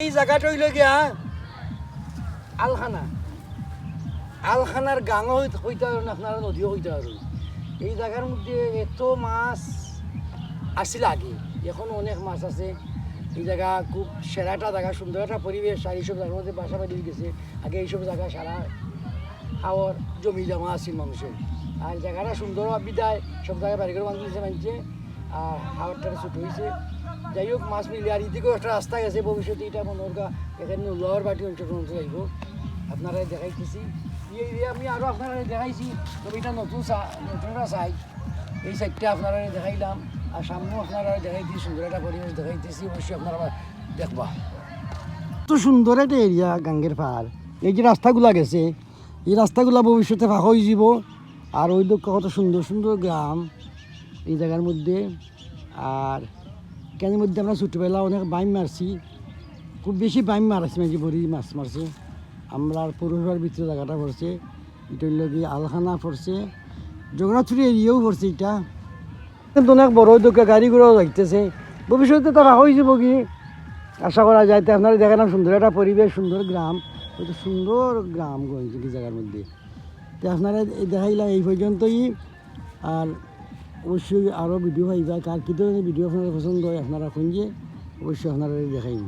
এই জায়গাটা হইল গিয়া আলখানা। আলখানার গাঙও হইতে পারেন আপনারা নদীও হইতে পারেন এই জায়গার মধ্যে এত মাছ আসছিল আগে। এখন অনেক মাছ আছে। এই জায়গা খুব সেরা একটা জায়গা, সুন্দর একটা পরিবেশ। আর এইসব জায়গার মধ্যে বাসা বাড়ি গেছে। আগে এইসব জায়গা সারা খাওয়ার জমি জমা আছিল মানুষের। আর জায়গাটা সুন্দর বিদায়। সব জায়গায় বাড়ি করে মানুষ মানছে আর হাওয়ারটা ছোট হয়েছে যাই হোক, মাছ মিলে আর এদিকেও একটা রাস্তা গেছে, ভবিষ্যতে এটা মনে হোক এখানে লোহার বাটি অঞ্চল যাইব আপনারা দেখাইতেছি। আমি আরও আপনারা দেখাইছি, তবে এটা নতুন নতুন একটা সাইড এই সাইডটা আপনারা দেখাইলাম, আর সামনেও আপনারা দেখাইতেছি সুন্দর একটা পরিবেশ দেখাইতেছি, অবশ্যই আপনারা দেখবা। তো সুন্দর একটা এরিয়া গাঙ্গের পাহাড়। এই যে রাস্তাগুলা গেছে, এই রাস্তাগুলা ভবিষ্যতে ফাঁকা হয়ে যাব। আর ওই লোক কত সুন্দর সুন্দর গ্রাম। এই জায়গার মধ্যে। আর কেন মধ্যে আমরা ছোটোবেলা অনেক বাইম মারছি। খুব বেশি বাইম মারাছি মাঝে বড়ি মাছ মারছে। আমরা পৌরসভার ভিতরে জায়গাটা পড়ছে এটা হইল গিয়ে আলখানা পড়ছে। জগন্নাথপুরি এরিয়াও পড়ছে এটা। কিন্তু অনেক বড় দোকান গাড়ি ঘোড়াও যাইতেছে। ভবিষ্যতে তারা হয়ে যাব কি? আশা করা যায় তো আপনারা দেখেন সুন্দর একটা পরিবেশ, সুন্দর গ্রাম। কত সুন্দর গ্রাম জায়গার মধ্যে। তো আপনারা দেখাইলাম এই পর্যন্তই। আর অবশ্যই আরও ভিডিও পাইবা, কার কী ধরনের ভিডিও আপনারা পছন্দ হয় আপনারা খুঁজিয়ে অবশ্যই আপনারা দেখাইব।